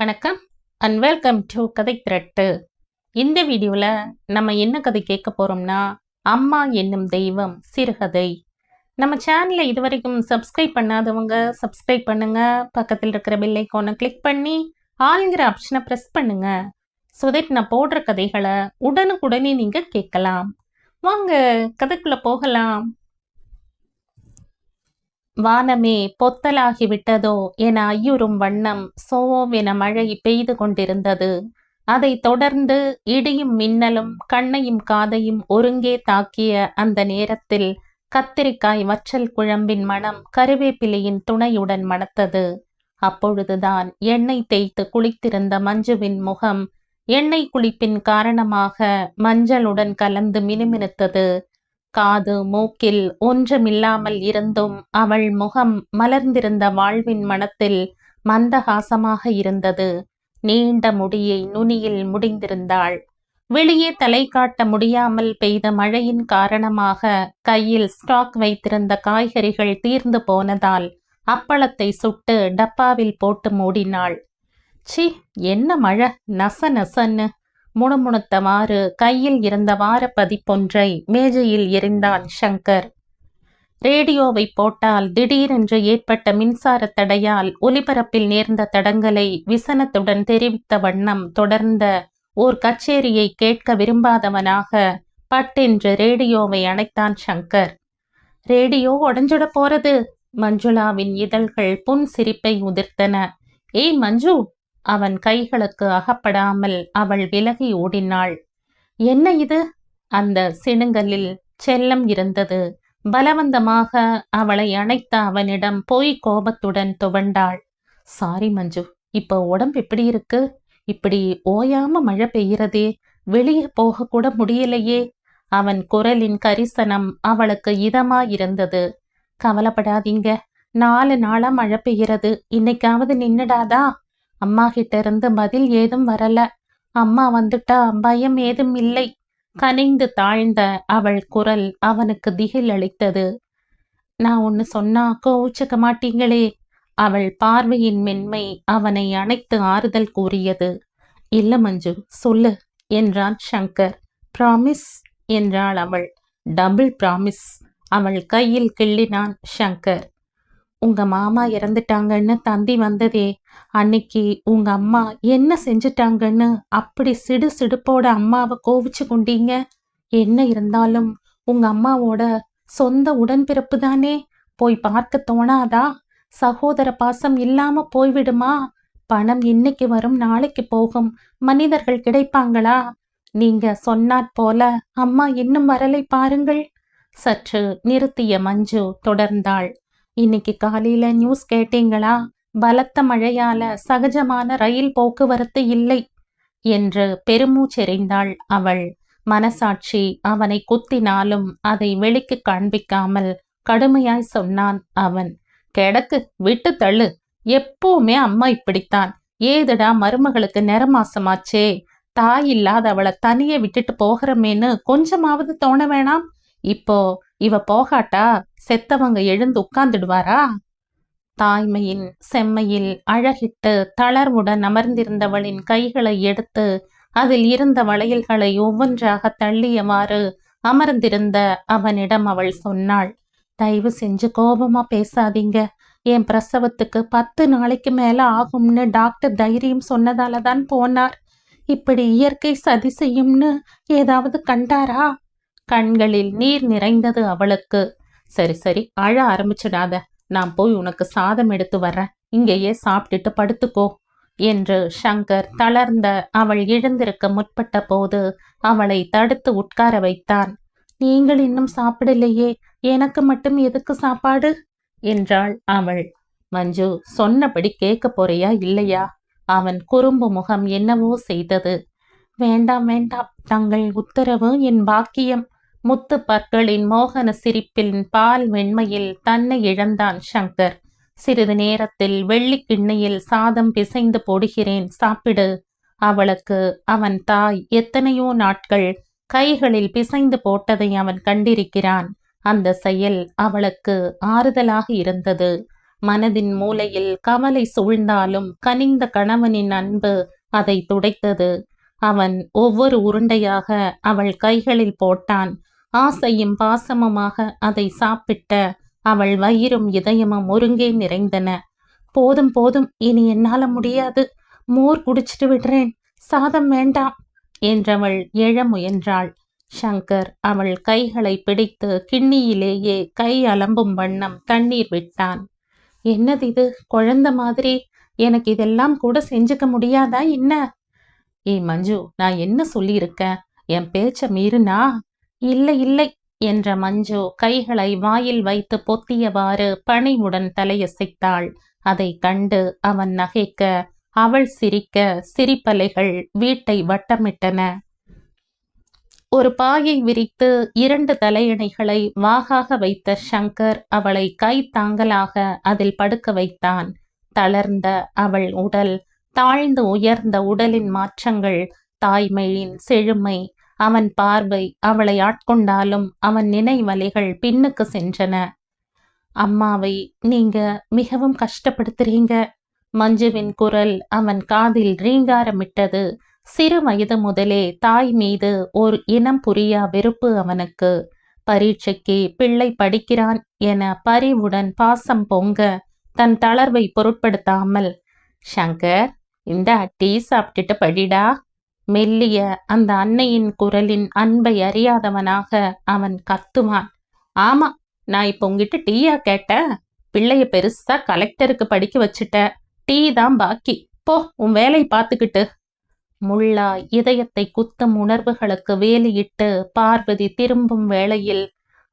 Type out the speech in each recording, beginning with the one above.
வணக்கம் and welcome to கதை திரட்டு. இந்த வீடியோவில் நம்ம என்ன கதை கேட்க போகிறோம்னா அம்மா என்னும் தெய்வம் சிறுகதை. நம்ம சேனலை இதுவரைக்கும் சப்ஸ்கிரைப் பண்ணாதவங்க சப்ஸ்கிரைப் பண்ணுங்க. பக்கத்தில் இருக்கிற பெல் ஐக்கானை கிளிக் பண்ணி ஆளுங்கிற ஆப்ஷனை ப்ரெஸ் பண்ணுங்க. ஸோ தட் நான் போடுற கதைகளை உடனுக்குடனே நீங்கள் கேட்கலாம். வாங்க கதைக்குள்ளே போகலாம். வானமே பொத்தலாகிவிட்டதோ என ஐயுறும் வண்ணம் சோவென மழை பெய்து கொண்டிருந்தது. அதைத் தொடர்ந்து இடியும் மின்னலும் கண்ணையும் காதையும் ஒருங்கே தாக்கிய அந்த நேரத்தில் கத்திரிக்காய் வற்றல் குழம்பின் மனம் கருவேப்பிலையின் துணையுடன் மணத்தது. அப்பொழுதுதான் எண்ணெய் தேய்த்து குளித்திருந்த மஞ்சுவின் முகம் எண்ணெய் குளிப்பின் காரணமாக மஞ்சளுடன் கலந்து மினுமினுத்தது. காது மூக்கில் ஒன்றுமில்லாமல் இருந்தும் அவள் முகம் மலர்ந்திருந்த வாழ்வின் மனத்தில் மந்தகாசமாக இருந்தது. நீண்ட முடியை நுனியில் முடிந்திருந்தாள். வெளியே தலை காட்ட முடியாமல் பெய்த மழையின் காரணமாக கையில் ஸ்டாக் வைத்திருந்த காய்கறிகள் தீர்ந்து போனதால் அப்பளத்தை சுட்டு டப்பாவில் போட்டு மூடினாள். சி என்ன மழை? நச நசன்னு. முணுமுணுத்தவாறு கையில் இருந்த வார பதிப்பொன்றை மேஜையில் எறிந்தான் சங்கர். ரேடியோவை போட்டால் திடீரென்று ஏற்பட்ட மின்சார தடையால் ஒலிபரப்பில் நேர்ந்த தடங்களை விசனத்துடன் தெரிவித்த வண்ணம் தொடர்ந்த ஓர் கச்சேரியை கேட்க விரும்பாதவனாக பட்டென்று ரேடியோவை அணைத்தான் சங்கர். ரேடியோ உடஞ்சுட போறது? மஞ்சுளாவின் இதழ்கள் புன் சிரிப்பை உதிர்த்தன. ஏய் மஞ்சு அவன் கைகளுக்கு அகப்படாமல் அவள் விலகி ஓடினாள். என்ன இது? அந்த சிணுங்கலில் செல்லம் இருந்தது. பலவந்தமாக அவளை அணைத்த அவனிடம் போய் கோபத்துடன் துவண்டாள். சாரி மஞ்சு இப்போ உடம்பு எப்படி இருக்கு? இப்படி ஓயாம மழை பெய்யறதே? வெளியே போக கூட முடியலையே? அவன் குரலின் கரிசனம் அவளுக்கு இதமாயிருந்தது. கவலைப்படாதீங்க. நாலு நாளா மழை பெய்யறது. இன்னைக்காவது நின்னுடாதா? அம்மா கிட்ட இருந்து பதில் ஏதும் வரல. அம்மா வந்துட்டா பயம் ஏதும் இல்லை. கனிந்து தாழ்ந்த அவள் குரல் அவனுக்கு திகில் அளித்தது. நான் ஒன்னு சொன்னா கோவிச்சுக்க மாட்டீங்களே? அவள் பார்வையின் மென்மை அவனை அணைத்து ஆறுதல் கூறியது. இல்ல மஞ்சு சொல்லு என்றான் சங்கர். ப்ராமிஸ் என்றாள் அவள். டபுள் ப்ராமிஸ் அவள் கையில் கிள்ளினான் சங்கர். உங்க மாமா இறந்துட்டாங்கன்னு தந்தி வந்ததே அன்னைக்கு உங்க அம்மா என்ன செஞ்சிட்டாங்கன்னு அப்படி சிடு சிடுப்போட அம்மாவை கோவிச்சு கொண்டீங்க? என்ன இருந்தாலும் உங்க அம்மாவோட சொந்த உடன்பிறப்பு தானே? போய் பார்க்க தோணாதா? சகோதர பாசம் இல்லாம போய்விடுமா? பணம் இன்னைக்கு வரும் நாளைக்கு போகும். மனிதர்கள் கிடைப்பாங்களா? நீங்க சொன்னாற் போல அம்மா இன்னும் வரலை பாருங்கள். சற்று நிறுத்திய மஞ்சு தொடர்ந்தாள். இன்னைக்கு காலையில நியூஸ் கேட்டீங்களா? பலத்த மழையால சகஜமான ரயில் போக்குவரத்து இல்லை என்று பெருமூச்செறிந்தாள் அவள். மனசாட்சி அவனை குத்தினாலும் அதை வெளிக்கு காண்பிக்காமல் கடுமையாய் சொன்னான் அவன். கிடக்கு விட்டு தள்ளு. எப்பவுமே அம்மா இப்படித்தான். ஏதடா மருமகளுக்கு நிறமாசமாச்சே? தாய் இல்லாத அவளை தனியே விட்டுட்டு போகிறமேன்னு கொஞ்சமாவது தோண வேணாம்? இப்போ இவ போகாட்டா செத்தவங்க எழுந்து உட்கார்ந்துடுவாரா? தாய்மையின் செம்மையில் அழகிட்டு தளர்வுடன் அமர்ந்திருந்தவளின் கைகளை எடுத்து அதில் இருந்த வளையல்களை ஒவ்வொன்றாக தள்ளியவாறு அமர்ந்திருந்த அவனிடம் அவள் சொன்னாள் தயவு செஞ்சு கோபமா பேசாதீங்க. என் பிரசவத்துக்கு பத்து நாளைக்கு மேல ஆகும்னு டாக்டர் தைரியம் சொன்னதால தான் போனார். இப்படி இயற்கை சதி செய்யும்னு ஏதாவது கண்டாரா? கண்களில் நீர் நிறைந்தது அவளுக்கு. சரி சரி அழ ஆரம்பிச்சிடாத. நான் போய் உனக்கு சாதம் எடுத்து வர்றேன். இங்கேயே சாப்பிட்டுட்டு படுத்துக்கோ. என்று சங்கர் தளர்ந்த அவள் எழுந்திருக்க முற்பட்ட போது அவளை தடுத்து உட்கார வைத்தான். நீங்கள் இன்னும் சாப்பிடலையே. எனக்கு மட்டும் எதுக்கு சாப்பாடு? என்றாள் அவள். மஞ்சு சொன்னபடி கேட்க போறியா இல்லையா? அவன் குறும்பு முகம் என்னவோ செய்தது. வேண்டாம் வேண்டாம். தங்கள் உத்தரவு என் பாக்கியம். முத்து பற்களின் மோகன சிரிப்பின் பால் வெண்மையில் தன்னை இழந்தான் சங்கர். சிறிது நேரத்தில் வெள்ளி கிண்ணியில் சாதம் பிசைந்து போடுகிறேன் சாப்பிடு. அவளுக்கு அவன் தாய் எத்தனையோ நாட்கள் கைகளில் பிசைந்து போட்டதை அவன் கண்டிருக்கிறான். அந்த செயல் அவளுக்கு ஆறுதலாக இருந்தது. மனதின் மூலையில் கவலை சூழ்ந்தாலும் கனிந்த கணவனின் அன்பு அதை துடைத்தது. அவன் ஒவ்வொரு உருண்டையாக அவள் கைகளில் போட்டான். ஆசையும் பாசமுமாக அதை சாப்பிட்ட அவள் வயிறும் இதயமும் ஒருங்கே நிறைந்தன. போதும் போதும் இனி என்னால முடியாது. மோர் குடிச்சிட்டு விடுறேன். சாதம் வேண்டாம் என்றவள் எழ முயன்றாள். சங்கர் அவள் கைகளை பிடித்து கிண்ணியிலேயே கை அலம்பும் வண்ணம் தண்ணீர் விட்டான். என்னது இது குழந்த மாதிரி? எனக்கு இதெல்லாம் கூட செஞ்சுக்க முடியாதா என்ன? ஏய் மஞ்சு நான் என்ன சொல்லியிருக்கேன்? என் பேச்ச மீறுனா இல்லை இல்லை என்ற மஞ்சு கைகளை வாயில் வைத்து பொத்தியவாறு பணிவுடன் தலையசைத்தாள். அதை கண்டு அவன் நகைக்க அவள் சிரிக்க சிரிப்பலைகள் வீட்டை வட்டமிட்டன. ஒரு பாயை விரித்து இரண்டு தலையணைகளை வாகாக வைத்த சங்கர் அவளை கை தாங்கலாக அதில் படுக்க வைத்தான். தளர்ந்த அவள் உடல் தாழ்ந்து உயர்ந்த உடலின் மாற்றங்கள் தாய்மையின் செழுமை அவன் பார்வை அவளை ஆட்கொண்டாலும் அவன் நினைவலைகள் பின்னுக்கு சென்றன. அம்மாவை நீங்க மிகவும் கஷ்டப்படுத்துறீங்க. மஞ்சுவின் குரல் அவன் காதில் ரீங்காரமிட்டது. சிறு வயது முதலே தாய் மீது ஒரு இனம் புரியா வெறுப்பு அவனுக்கு. பரீட்சைக்கு பிள்ளை படிக்கிறான் என பரிவுடன் பாசம் பொங்க தன் தளர்வை பொருட்படுத்தாமல் ஷங்கர் இந்த டீ சாப்பிட்டுட்டு படிடா. மெல்லிய அந்த அன்னையின் குரலின் அன்பை அறியாதவனாக அவன் கத்துவான். ஆமா நான் இப்போ உங்ககிட்ட டீயா கேட்டேன் பிள்ளைய பெருசா கலெக்டருக்கு படிக்க வச்சுட்ட. டீ தான் பாக்கி. போ உன் வேலை பார்த்துக்கிட்டு முல்லா இதயத்தை குத்தும் உணர்வுகளுக்கு வேலியிட்டு பார்வதி திரும்பும் வேளையில்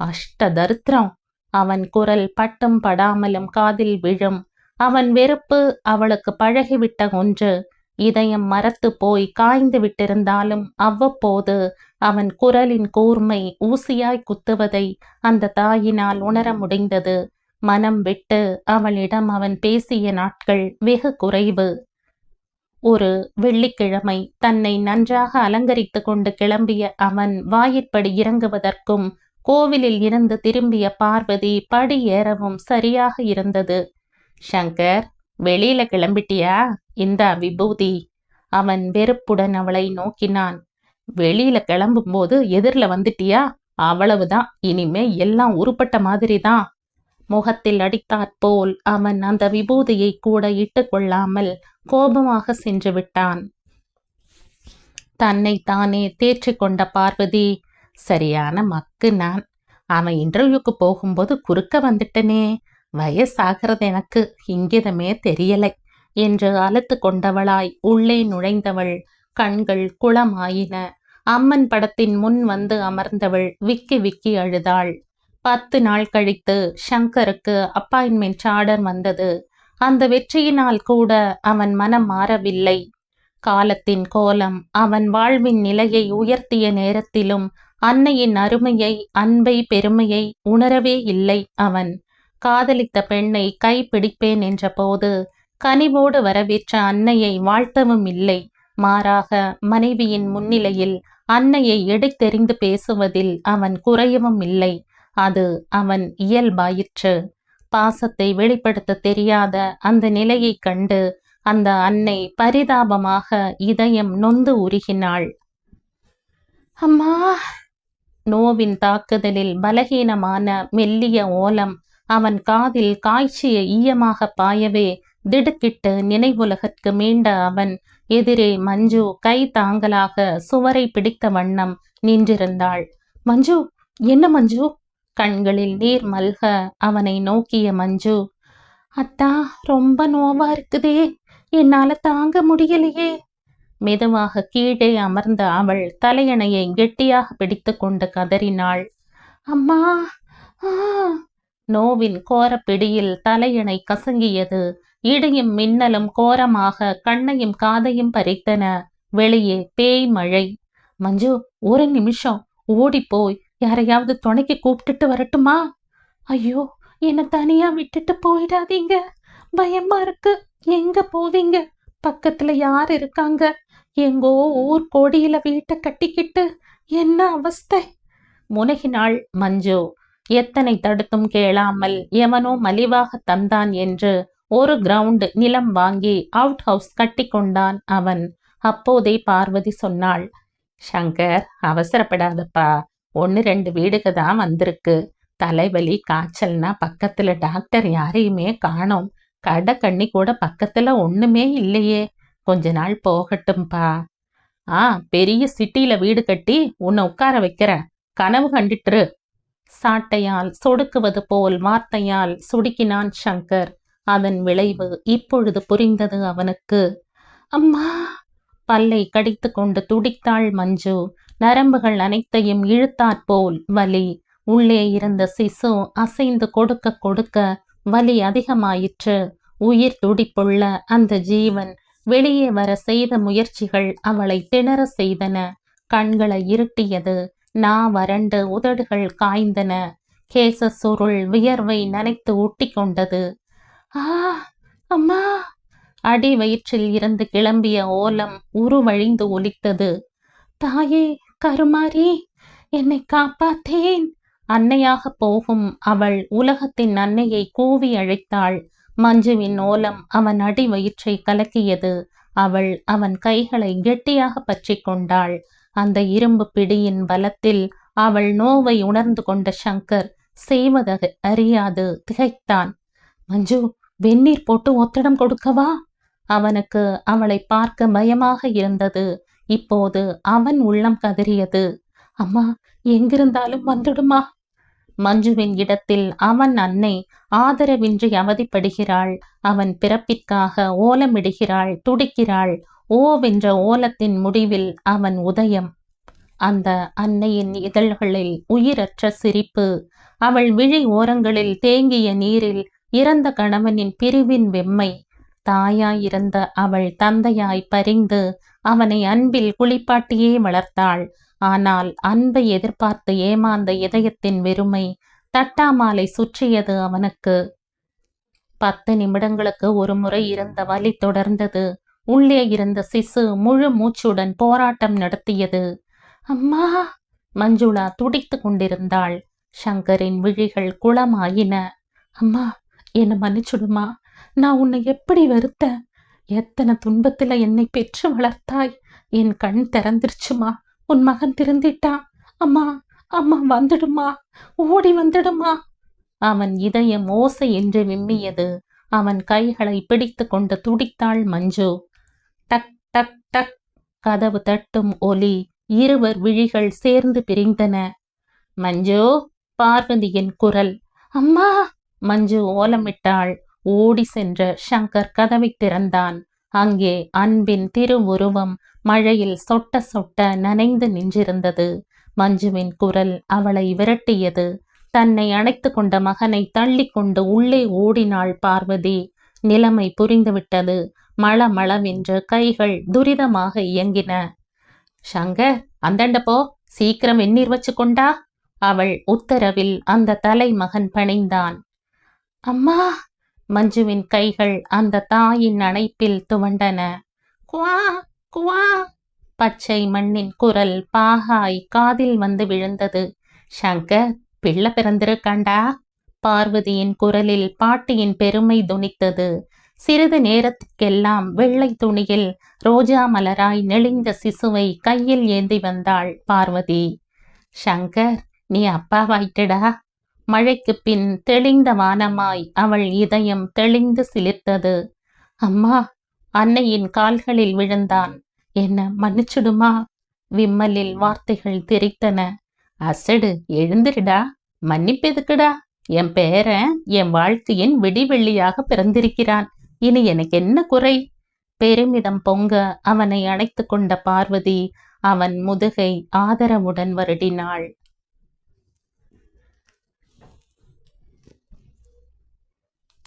அஷ்ட தரித்திரம். அவன் குரல் பட்டும் படாமலும் காதில் விழும். அவன் வெறுப்பு அவளுக்கு பழகிவிட்ட ஒன்று. இதயம் மரத்து போய் காய்ந்து விட்டிருந்தாலும் அவ்வப்போது அவன் குரலின் கூர்மை ஊசியாய் குத்துவதை அந்த தாயினால் உணர முடிந்தது. மனம் விட்டு அவளிடம் அவன் பேசிய நாட்கள் வெகு குறைவு. ஒரு வெள்ளிக்கிழமை தன்னை நன்றாக அலங்கரித்து கொண்டு கிளம்பிய அவன் வாயிற்படி இறங்குவதற்கும் கோவிலில் இருந்து திரும்பிய பார்வதி படி ஏறவும் சரியாக இருந்தது. ஷங்கர் வெளியில கிளம்பிட்டியா? இந்த விபூதி. அவன் வெறுப்புடன் அவளை நோக்கினான். வெளியில கிளம்பும்போது எதிரில் வந்துட்டியா? அவ்வளவுதான். இனிமே எல்லாம் உருப்பட்ட மாதிரி தான் முகத்தில் அடித்தாற்போல் அவன் அந்த விபூதியை கூட இட்டுக்கொள்ளாமல் கோபமாக சென்று விட்டான். தன்னை தானே தேற்றி கொண்ட பார்வதி சரியான மக்கு நான். அவன் இன்டர்வியூக்கு போகும்போது குறுக்க வந்துட்டனே. வயசாகிறது எனக்கு. இங்கிதமே தெரியலை. என்று அழுத்து கொண்டவளாய் உள்ளே நுழைந்தவள். கண்கள் குளமாயின. அம்மன் படத்தின் முன் வந்து அமர்ந்தவள் விக்கி விக்கி அழுதாள். பத்து நாள் கழித்து ஷங்கருக்கு அப்பாயின்மெண்ட் ஆர்டர் வந்தது. அந்த வெற்றியினால் கூட அவன் மனம் மாறவில்லை. காலத்தின் கோலம் அவன் வாழ்வின் நிலையை உயர்த்திய நேரத்திலும் அன்னையின் அருமையை அன்பை பெருமையை உணரவே இல்லை அவன். காதலித்த பெண்ணை கைப்பிடிப்பேன் என்ற போது கனிவோடு வரவேற்ற அன்னையை வாழ்த்தவும் இல்லை. மாறாக மனைவியின் முன்னிலையில் அன்னையை எடைத்தெறிந்து பேசுவதில் அவன் குறையவும் இல்லை. அது அவன் இயல்பாயிற்று. பாசத்தை வெளிப்படுத்த தெரியாத அந்த நிலையைக் கண்டு அந்த அன்னை பரிதாபமாக இதயம் நொந்து உருகினாள். அம்மா! நோவின் தாக்குதலில் பலகீனமான மெல்லிய ஓலம் அவன் காதில் காய்ச்சிய ஈயமாக பாயவே திடுக்கிட்டு நினைவுலகற்கு மீண்ட அவன் எதிரே மஞ்சு கை தாங்கலாக சுவரை பிடித்த வண்ணம் நின்றிருந்தாள். மஞ்சு என்ன மஞ்சு? கண்களில் நீர் மல்க அவனை நோக்கிய மஞ்சு அத்தா ரொம்ப நோவா இருக்குதே என்னால தாங்க முடியலையே. மெதுவாக கீழே அமர்ந்த அவள் தலையணையை கெட்டியாக பிடித்து கொண்டு கதறினாள். அம்மா ஆ. நோவின் கோரப்பிடியில் தலையணை கசங்கியது. இடியும் மின்னலும் கோரமாக கண்ணையும் காதையும் பறித்தன. வெளியே பேய் மழை. மஞ்சு ஒரு நிமிஷம். ஓடிப்போய் யாரையாவது துணைக்கு கூப்பிட்டுட்டு வரட்டுமா? ஐயோ என்னை தனியா விட்டுட்டு போயிடாதீங்க. பயமா இருக்கு. எங்க போவீங்க? பக்கத்துல யார் இருக்காங்க? எங்கோ ஊர் கோடியில வீட்டை கட்டிக்கிட்டு என்ன அவஸ்தை? முனகினாள் மஞ்சு. எத்தனை தடுத்தும் கேளாமல் எவனோ மலிவாக தந்தான் என்று ஒரு கிரவுண்ட் நிலம் வாங்கி அவுட் ஹவுஸ் கட்டி கொண்டான் அவன். அப்போதே பார்வதி சொன்னாள் சங்கர் அவசரப்படாதப்பா. ஒன்று ரெண்டு வீடுக்கு தான் வந்திருக்கு. தலைவலி காய்ச்சல்னா பக்கத்துல டாக்டர் யாரையுமே காணோம். கடை கண்ணி கூட பக்கத்துல ஒண்ணுமே இல்லையே. கொஞ்ச நாள் போகட்டும்பா. ஆ பெரிய சிட்டியில வீடு கட்டி உன்னை உட்கார வைக்கிறேன். கனவு கண்டுட்டுரு சாட்டையால் சொடுக்குவது போல் வார்த்தையால் சுடுக்கினான் சங்கர். அதன் விளைவு இப்பொழுது புரிந்தது அவனுக்கு. அம்மா! பல்லை கடித்து கொண்டு துடித்தாள் மஞ்சு. நரம்புகள் அனைத்தையும் இழுத்தாற்போல் வலி. உள்ளே இருந்த சிசு அசைந்து கொடுக்க கொடுக்க வலி அதிகமாயிற்று. உயிர் துடிப்புள்ள அந்த ஜீவன் வெளியே வர செய்த முயற்சிகள் அவளை திணற செய்தன. கண்களை இருட்டியது. நா வறண்டு உதடுகள் காய்ந்தன. கேச சுருள் வியர்வை நனைத்து ஒட்டி கொண்டது. ஆ அம்மா. அடி வயிற்றில் இருந்து கிளம்பிய ஓலம் உருவழிந்து ஒலித்தது. தாயே கருமாரி என்னை காப்பாத்தேன். அன்னையாக போகும் அவள் உலகத்தின் அன்னையை கூவி அழைத்தாள். மஞ்சுவின் ஓலம் அவன் அடி வயிற்றை கலக்கியது. அவள் அவன் கைகளை கெட்டியாக பற்றி கொண்டாள். அந்த இரும்பு பிடியின் பலத்தில் அவள் நோவை உணர்ந்து கொண்ட சங்கர் செய்வத அறியாது திகைத்தான். மஞ்சு வெந்நீர் போட்டு ஒத்தடம் கொடுக்கவா? அவனுக்கு அவளை பார்க்க பயமாக இருந்தது. இப்போது அவன் உள்ளம் கதறியது. அம்மா எங்கிருந்தாலும் வந்துடுமா? மஞ்சுவின் இடத்தில் அவன் அன்னை ஆதரவின்றி அவதிப்படுகிறாள். அவன் பிறப்பிற்காக ஓலமிடுகிறாள் துடிக்கிறாள். ஓவென்ற ஓலத்தின் முடிவில் அவன் உதயம். அந்த அன்னையின் இதழ்களில் உயிரற்ற சிரிப்பு. அவள் விழி ஓரங்களில் தேங்கிய நீரில் இறந்த கணவனின் பிரிவின் வெம்மை. தாயாயிருந்த அவள் தந்தையாய் பரிந்து அவனை அன்பில் குளிப்பாட்டியே வளர்த்தாள். ஆனால் அன்பை எதிர்பார்த்து ஏமாந்த இதயத்தின் வெறுமை தட்டாமாலை சுற்றியது அவனுக்கு. பத்து நிமிடங்களுக்கு ஒரு முறை இருந்த வலி தொடர்ந்தது. உள்ளே இருந்த சிசு முழு மூச்சுடன் போராட்டம் நடத்தியது. அம்மா! மஞ்சுளா துடித்து கொண்டிருந்தாள். சங்கரின் விழிகள் குளமாயின. அம்மா! என்னை மன்னிச்சுடுமா? நான் உன்னை எப்படி வெறுத்த எத்தனை துன்பத்துல என்னை பெற்று வளர்த்தாய்? என் கண் திறந்துருச்சுமா? உன் மகன் திருந்திட்டான் அம்மா அம்மா வந்துடுமா? ஓடி வந்துடுமா? அவன் இதயம் ஓசை என்று விம்மியது அவன் கைகளை பிடித்து கொண்டு துடித்தாள் மஞ்சு. டக் டக் டக். கதவு தட்டும் ஒலி இருவர் விழிகள் சேர்ந்து பிரிந்தன. மஞ்சு பார்வதியின் குரல். அம்மா! மஞ்சு ஓலமிட்டாள் ஓடி சென்ற ஷங்கர் கதவை திறந்தான். அங்கே அன்பின் திருவுருவம் மழையில் சொட்ட சொட்ட நனைந்து நின்றிருந்தது. மஞ்சுவின் குரல் அவளை விரட்டியது. தன்னை அணைத்து கொண்ட மகனை தள்ளி கொண்டு உள்ளே ஓடினாள் பார்வதி. நிலைமை புரிந்துவிட்டது. மள மளவென்று கைகள் துரிதமாக இயங்கின. ஷங்கர் அந்தண்ட போ. சீக்கிரம் வெந்நீர் வச்சு கொண்டா அவள் உத்தரவில் அந்த தலைமகன் பணிந்தான். அம்மா மஞ்சுவின் கைகள் அந்த தாயின் அணைப்பில் துவண்டன. குவா குவா. பச்சை மண்ணின் குரல் பாகாய் காதில் வந்து விழுந்தது. சங்கர் பிள்ளை பிறந்திருக்காண்டா? பார்வதியின் குரலில் பாட்டியின் பெருமை துணித்தது. சிறிது நேரத்துக்கெல்லாம் வெள்ளை துணியில் ரோஜா மலராய் நெளிந்த சிசுவை கையில் ஏந்தி வந்தாள் பார்வதி. சங்கர் நீ அப்பாவாயிட்டடா? மழைக்கு பின் தெளிந்த வானமாய் அவள் இதயம் தெளிந்து சிலிர்த்தது. அம்மா அன்னையின் கால்களில் விழுந்தான். என்ன மன்னிச்சுடுமா? விம்மலில் வார்த்தைகள் தெரித்தன. அசடு எழுந்திருடா. மன்னிப்பு எதுக்குடா? என் பேரன் என் வாழ்க்கையின் விடிவெள்ளியாக பிறந்திருக்கிறான். இனி எனக்கு என்ன குறை? பெருமிதம் பொங்க அவனை அணைத்து கொண்ட பார்வதி அவன் முதுகை ஆதரவுடன் வருடினாள்.